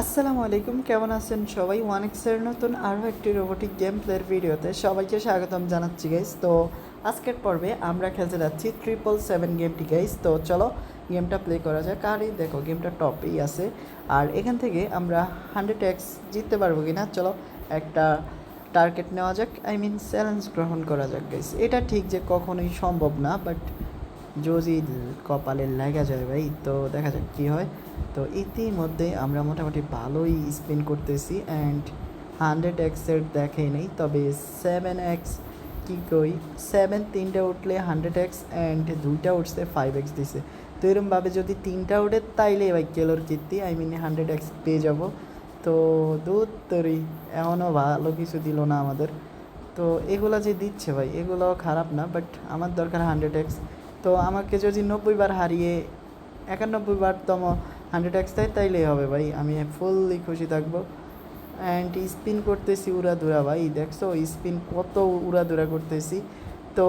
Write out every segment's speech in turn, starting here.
আসসালামু আলাইকুম, কেমন আছেন সবাই? ওয়ান এক্সের নতুন আরও একটি রোবোটিক গেম প্লের ভিডিওতে সবাইকে স্বাগতম জানাচ্ছি গাইস তো আজকের পর্বে আমরা খেলতে যাচ্ছি ট্রিপল সেভেন গেমটি গাইস তো চলো গেমটা প্লে করা যাক। আর এই দেখো গেমটা টপেই আছে। আর এখান থেকে আমরা হান্ড্রেড এক্স জিততে পারব কি না চলো একটা টার্গেট নেওয়া যাক। আই মিন চ্যালেঞ্জ গ্রহণ করা যাক গাইস এটা ঠিক যে কখনোই সম্ভব না বাট যদি কপালে লাগা যায় ভাই। তো দেখা যাক কী হয়। তো ইতিমধ্যে আমরা মোটামুটি ভালোই স্পিন করতেছি অ্যান্ড হান্ড্রেড এক্সের দেখেই নেই, তবে সেভেন এক্স কী কই? সেভেন তিনটা উঠলে হান্ড্রেড এক্স অ্যান্ড দুইটা উঠছে ফাইভ এক্স দিছে। তো এরমভাবে যদি তিনটা উঠে, তাইলে ভাই কেলোর কীর্তি আই মিন হান্ড্রেড এক্স পেয়ে যাব। তো দুধ তরি, এমনও ভালো কিছু দিল না আমাদের। তো এগুলো যে দিচ্ছে ভাই এগুলো খারাপ না বাট আমার দরকার হান্ড্রেড এক্স তো আমাকে যদি নব্বই বার হারিয়ে একানব্বই বার তম হান্ড্রেড এক্স দেয়, তাইলেই হবে ভাই। আমি ফুললি খুশি থাকব। অ্যান্ড স্পিন করতেছি উড়াধুরা ভাই, দেখছ? স্পিন কত উড়াধুরা করতেছি। তো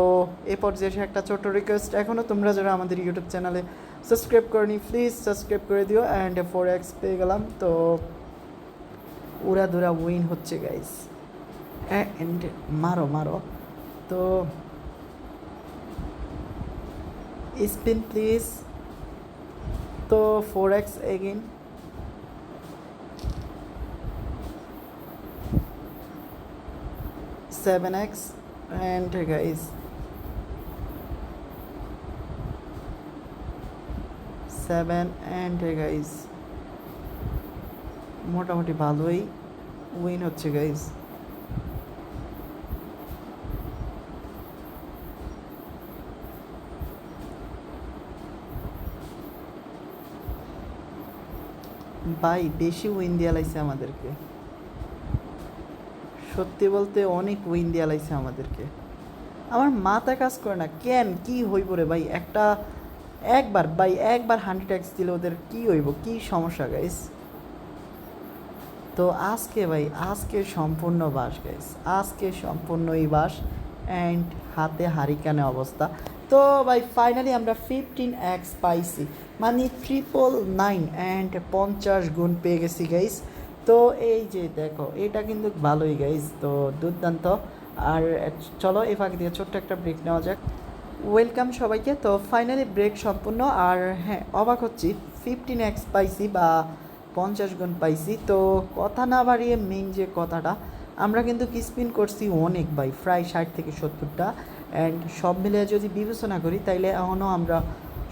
এ পর্যায়ে একটা ছোট্ট রিকোয়েস্ট এখনও তোমরা যারা আমাদের ইউটিউব চ্যানেলে সাবস্ক্রাইব করনি প্লিজ সাবস্ক্রাইব করে দিও। অ্যান্ড ফোর এক্স পেয়ে গেলাম। তো উড়াধুরা উইন হচ্ছে গাইস অ্যান্ড মারো মারো। তো spin please তো four X again seven X and guys seven and guys মোটামুটি ভালোই। উইন হচ্ছে গাইস ভাই, বেশি উইন দিয়া আমাদেরকে। সত্যি বলতে অনেক উইন দিয়া আমাদেরকে। আমার মাথা কাজ করে না, কেন, কি হইব রে ভাই? একটা, একবার, ভাই, একবার হান্ড্রেড এক্স দিলে ওদের কি হইব? কি সমস্যা গাইস তো আজকে ভাই, আজকে সম্পূর্ণ বাস গাইস আজকে সম্পূর্ণ এই বাস অ্যান্ড হাতে হারিকানে অবস্থা। তো ভাই ফাইনালি আমরা ফিফটিন এক্স পাইছি। মানে ট্রিপল নাইন অ্যান্ড পঞ্চাশ গুণ পেয়ে গেছি গাইস তো এই যে দেখো, এটা কিন্তু ভালোই গাইস তো দুর্দান্ত। আর চলো এই ফাঁক দিয়ে ছোট্ট একটা ব্রেক নেওয়া যাক। ওয়েলকাম সবাইকে। তো ফাইনালি ব্রেক সম্পূর্ণ। আর হ্যাঁ অবাক হচ্ছি। ফিফটিন এক্স পাইছি বা পঞ্চাশ গুণ পাইছি। তো কথা না বাড়িয়ে মেইন যে কথাটা আমরা কিন্তু স্পিন করছি অনেক ভাই, প্রায় ষাট থেকে সত্তরটা। অ্যান্ড সব মিলে যদি বিবেচনা করি, তাইলে এখনও আমরা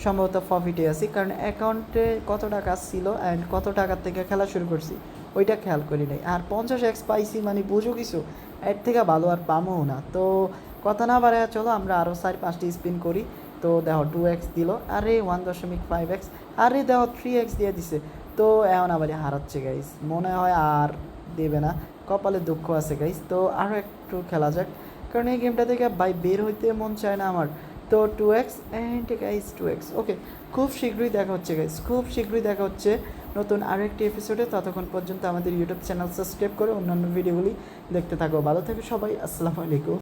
সম্ভবত প্রফিটে আছি। কারণ অ্যাকাউন্টে কত টাকা ছিল অ্যান্ড কত টাকার থেকে খেলা শুরু করছি, ওইটা খেয়াল করি নাই। আর পঞ্চাশ এক্স পাইছি মানে বুঝো কিছু, এর থেকে ভালো আর পামও না। তো কথা না বাড়ায় চলো, আমরা আরও চার পাঁচটি স্পিন করি। তো দেখো টু এক্স দিল, আরে ওয়ান দশমিক ফাইভ এক্স আরে দেখো থ্রি এক্স দিয়ে দিছে। তো এখন আবার হারাচ্ছে গাইস মনে হয় আর দেবে না। কপালে দুঃখ আছে গাইস তো আরও একটু খেলা যাক। কারণ এই গেমটা থেকে বাই বের হইতে মন চায় না আমার। তো two X and guys two X okay খুব শীঘ্রই দেখা হচ্ছে গাইস খুব শীঘ্রই দেখা হচ্ছে নতুন আরও একটি এপিসোডে ততক্ষণ পর্যন্ত আমাদের ইউটিউব চ্যানেল সাবস্ক্রাইব করে অন্যান্য ভিডিওগুলি দেখতে থাকো। ভালো থাকো সবাই। আসসালামু আলাইকুম।